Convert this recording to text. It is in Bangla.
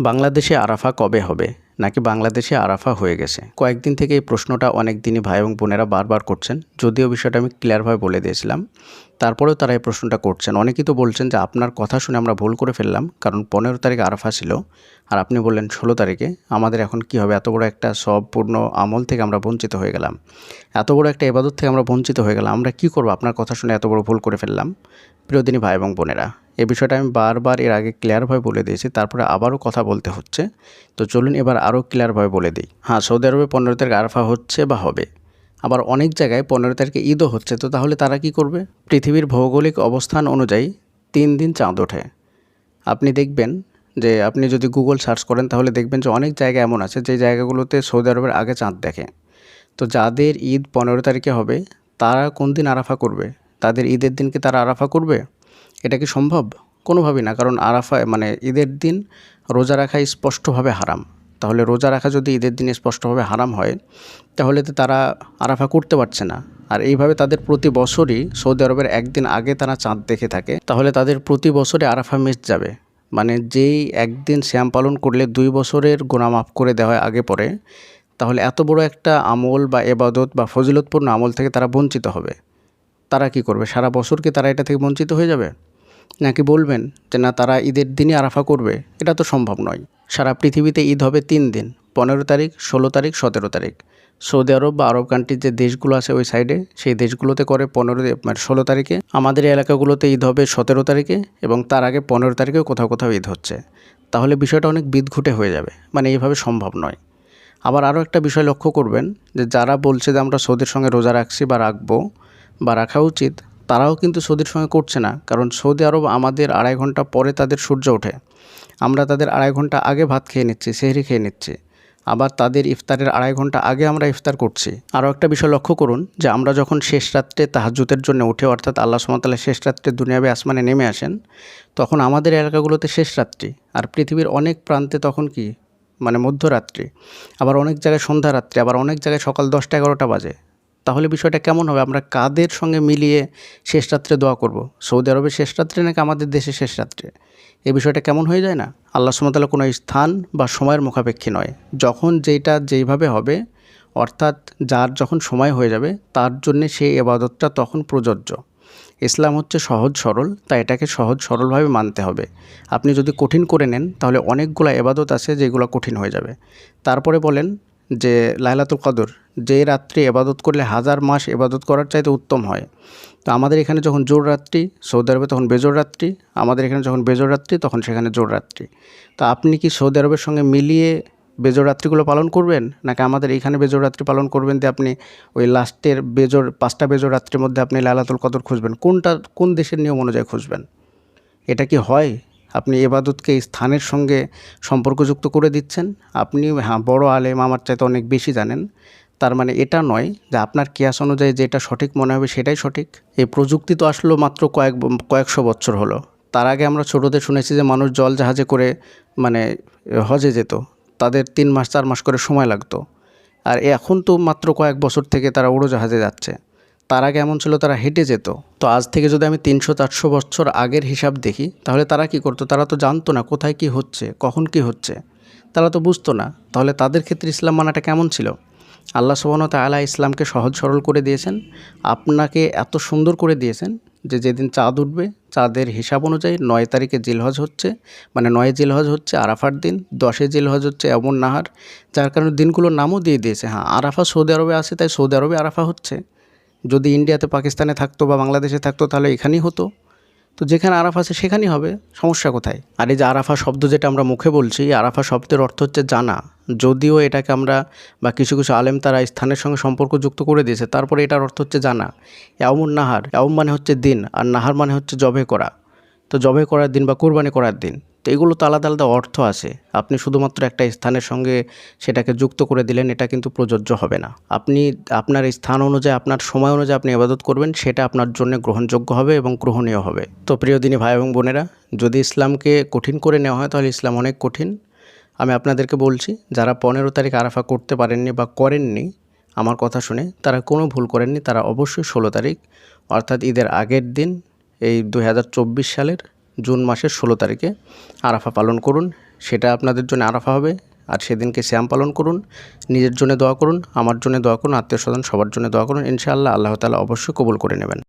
বাংলাদেশে আরাফা কবে হবে? নাকি বাংলাদেশে আরাফা হয়ে গেছে? কয়েকদিন থেকে এই প্রশ্নটা অনেক দিনই ভাই এবং বোনেরা বারবার করছেন। যদিও বিষয়টা আমি ক্লিয়ারভাবে বলে দিয়েছিলাম। তারপরেও তারা এই প্রশ্নটা করছেন। অনেকেই তো বলছেন যে আপনার কথা শুনে আমরা ভুল করে ফেললাম, কারণ পনেরো তারিখে আরাফা ছিল। আর আপনি বললেন ষোলো তারিখে। আমাদের এখন কি হবে? এত বড় একটা সবপূর্ণ আমল থেকে আমরা বঞ্চিত হয়ে গেলাম। এত বড় একটা এবাদত থেকে আমরা বঞ্চিত হয়ে গেলাম। আমরা কি করব? আপনার কথা শুনে এত বড় ভুল করে ফেললাম। প্রিয়দিনী ভাই এবং বোনেরা, এ বিষয়টা আমি বারবার এর আগে ক্লিয়ারভাবে বলে দিয়েছি। তারপরে আবারও কথা বলতে হচ্ছে। তো চলুন এবার আরও ক্লিয়ারভাবে বলে দিই। হ্যাঁ সৌদি আরবে পনেরো তারিখ আরাফা হচ্ছে বা হবে? আবার অনেক জায়গায় পনেরো তারিখে ঈদও হচ্ছে, তো তাহলে তারা কি করবে? পৃথিবীর ভৌগোলিক অবস্থান অনুযায়ী তিন দিন চাঁদ ওঠে। আপনি দেখবেন যে আপনি যদি গুগল সার্চ করেন, তাহলে দেখবেন যে অনেক জায়গা এমন আছে যে জায়গাগুলোতে সৌদি আরবের আগে চাঁদ দেখে। তো যাদের ঈদ পনেরো তারিখে হবে, তারা কোন দিন আরাফা করবে? তাদের ঈদের দিনকে তারা আরাফা করবে? এটা কি সম্ভব? কোনোভাবেই না, কারণ আরাফা মানে ঈদের দিন রোজা রাখা স্পষ্টভাবে হারাম। তাহলে রোজা রাখা যদি ঈদের দিনে স্পষ্টভাবে হারাম হয়, তাহলে তো তারা আরাফা করতে পারছে না। আর এইভাবে তাদের প্রতি বছরই সৌদি আরবের একদিন আগে তারা চাঁদ দেখে থাকে, তাহলে তাদের প্রতি বছরে আরাফা মিস যাবে। মানে যেই একদিন শ্যাম পালন করলে দুই বছরের গোনা মাফ করে দেওয়া হয় আগে পরে, তাহলে এত বড় একটা আমল বা এবাদত বা ফজিলতপূর্ণ আমল থেকে তারা বঞ্চিত হবে। তারা কি করবে? সারা বছর কি তারা এটা থেকে বঞ্চিত হয়ে যাবে? নাকি বলবেন যে, না, তারা ঈদের দিনই আরাফা করবে? এটা তো সম্ভব নয়। সারা পৃথিবীতে ঈদ হবে তিন দিন, পনেরো তারিখ, ষোলো তারিখ, সতেরো তারিখ। সৌদি আরব বা আরব কান্ট্রির যে দেশগুলো আছে ওই সাইডে সেই দেশগুলোতে করে পনেরো মানে ষোলো তারিখে। আমাদের এলাকাগুলোতে ঈদ হবে সতেরো তারিখে এবং তার আগে পনেরো তারিখেও কোথাও কোথাও ঈদ হচ্ছে। তাহলে বিষয়টা অনেক বিদঘুটে হয়ে যাবে মানে এইভাবে সম্ভব নয়। আবার আরও একটা বিষয় লক্ষ্য করবেন যে যারা বলছে যে আমরা সৌদির সঙ্গে রোজা রাখছি বা রাখব বা রাখা উচিত তারাও কিন্তু সৌদির সঙ্গে করছে না, কারণ সৌদি আরব আমাদের আড়াই ঘণ্টা পরে তাদের সূর্য ওঠে। আমরা তাদের আড়াই ঘণ্টা আগে ভাত খেয়ে নিচ্ছি, সেহরি খেয়ে নিচ্ছি। আবার তাদের ইফতারের আড়াই ঘণ্টা আগে আমরা ইফতার করছি। আরও একটা বিষয় লক্ষ্য করুন যে আমরা যখন শেষ রাত্রে তাহাজুতের জন্য উঠে অর্থাৎ আল্লাহ সুমতাল্লাহ শেষ রাত্রে দুনিয়াবে আসমানে নেমে আসেন, তখন আমাদের এলাকাগুলোতে শেষ রাত্রি। আর পৃথিবীর অনেক প্রান্তে তখন কি? মানে মধ্যরাত্রি। আবার অনেক জায়গায় সন্ধ্যা রাত্রি, আবার অনেক জায়গায় সকাল দশটা এগারোটা বাজে। তাহলে বিষয়টা কেমন হবে? আমরা কাদের সঙ্গে মিলিয়ে শেষ রাত্রে দোয়া করব? সৌদি আরবের শেষ রাত্রে নাকি আমাদের দেশে শেষ রাত্রে? এই বিষয়টা কেমন হয়ে যায় না? আল্লাহ সুমতাল্লাহ কোনো স্থান বা সময়ের মুখাপেক্ষী নয়। যখন যেটা যেইভাবে হবে, অর্থাৎ যার যখন সময় হয়ে যাবে, তার জন্যে সেই এবাদতটা তখন প্রযোজ্য। ইসলাম হচ্ছে সহজ সরল, তাই এটাকে সহজ সরলভাবে মানতে হবে। আপনি যদি কঠিন করে নেন, তাহলে অনেকগুলো এবাদত আছে যেগুলো কঠিন হয়ে যাবে। তারপরে বলেন যে লাইলাতুল কদর যে রাত্রি এবাদত করলে হাজার মাস এবাদত করার চাইতে উত্তম হয়। তো আমাদের এখানে যখন জোর রাত্রি, সৌদি আরবে তখন বেজোর রাত্রি, আমাদের এখানে যখন বেজোর রাত্রি তখন সেখানে জোর রাত্রি। তো আপনি কি সৌদি আরবের সঙ্গে মিলিয়ে বেজোর রাত্রিগুলো পালন করবেন? নাকি আমাদের এইখানে বেজোর রাত্রি পালন করবেন দিয়ে আপনি ওই লাস্টের বেজোর, পাঁচটা বেজোর রাত্রির মধ্যে আপনি লালাতুল কদর খুঁজবেন? কোনটা, কোন দেশের নিয়ম অনুযায়ী খুঁজবেন? এটা কি হয়? আপনি এবাদতকে স্থানের সঙ্গে সম্পর্কযুক্ত করে দিচ্ছেন। আপনি হ্যাঁ বড় আলেম আমার চাইতে অনেক বেশি জানেন। তার মানে এটা নয় যে আপনার কেয়াস অনুযায়ী যেটা সঠিক মনে হবে সেটাই সঠিক। এই প্রযুক্তি তো আসলো মাত্র কয়েক, কয়েকশো বছর হলো। তার আগে আমরা ছোটোতে শুনেছি যে মানুষ জল জাহাজে করে মানে হজে যেত। তাদের তিন মাস, চার মাস করে সময় লাগতো। আর এখন তো মাত্র কয়েক বছর থেকে তারা উড়োজাহাজে যাচ্ছে। তার কেমন ছিল তারা হেঁটে যেত। তো আজ থেকে যদি আমি তিনশো চারশো বছর আগের হিসাব দেখি, তাহলে তারা কি করতো? তারা তো জানতো না কোথায় কি হচ্ছে, কখন কি হচ্ছে। তারা তো বুঝতো না। তাহলে তাদের ক্ষেত্রে ইসলাম মানাটা কেমন ছিল? আল্লাহ সুবাহন তালা ইসলামকে সহজ সরল করে দিয়েছেন। আপনাকে এত সুন্দর করে দিয়েছেন যে যেদিন চাঁদ উঠবে, চাঁদের হিসাব অনুযায়ী নয় তারিখে জিলহজ হচ্ছে। মানে নয় জিলহজ হচ্ছে আরাফার দিন, দশে জিলহজ হচ্ছে এমন নাহার। যার কারণে দিনগুলোর নামও দিয়ে দিয়েছে। হ্যাঁ আরাফা সৌদি আরবে আছে, তাই সৌদি আরবে আরাফা হচ্ছে। যদি ইন্ডিয়াতে পাকিস্তানে থাকতো বা বাংলাদেশে থাকতো, তাহলে এখানেই হতো। তো যেখানে আরাফা আছে, সেখানেই হবে। সমস্যা কোথায়? আর এই যে আরাফা শব্দ যেটা আমরা মুখে বলছি আরাফা শব্দের অর্থ হচ্ছে জানা। যদিও এটাকে আমরা বা কিছু কিছু আলেম তারা স্থানের সঙ্গে সম্পর্ক যুক্ত করে দিয়েছে, তারপরে এটার অর্থ হচ্ছে জানা। এমন নাহার। এমন মানে হচ্ছে দিন, আর নাহার মানে হচ্ছে জবে করা। তো জবে করার দিন বা কোরবানি করার দিন। তো এগুলো তো আলাদা আলাদা অর্থ আছে। আপনি শুধুমাত্র একটা স্থানের সঙ্গে সেটাকে যুক্ত করে দিলেন, এটা কিন্তু প্রযোজ্য হবে না। আপনি, আপনার স্থান অনুযায়ী, আপনার সময় অনুযায়ী আপনি আবাদত করবেন, সেটা আপনার জন্য গ্রহণযোগ্য হবে এবং গ্রহণীয় হবে। তো প্রিয় দিনী ভাই এবং বোনেরা, যদি ইসলামকে কঠিন করে নেওয়া হয়, তাহলে ইসলাম অনেক কঠিন। আমি আপনাদেরকে বলছি, যারা পনেরো তারিখ আরাফা করতে পারেননি বা করেননি, আমার কথা শুনে তারা কোনো ভুল করেননি, তারা অবশ্যই ষোলো তারিখ, অর্থাৎ ঈদের আগের দিন, এই দু হাজার চব্বিশ সালের জুন মাসের ষোলো তারিখে আরাফা পালন করুন। সেটা আপনাদের জন্য আরাফা হবে। আর সেদিনকে শ্যাম পালন করুন। নিজের জন্য দোয়া করুন, আমার জন্য দোয়া করুন, আত্মীয় স্বজন সবার জন্য দোয়া করুন। ইনশাআল্লাহ আল্লাহ তালা অবশ্যই কবুল করে নেবেন।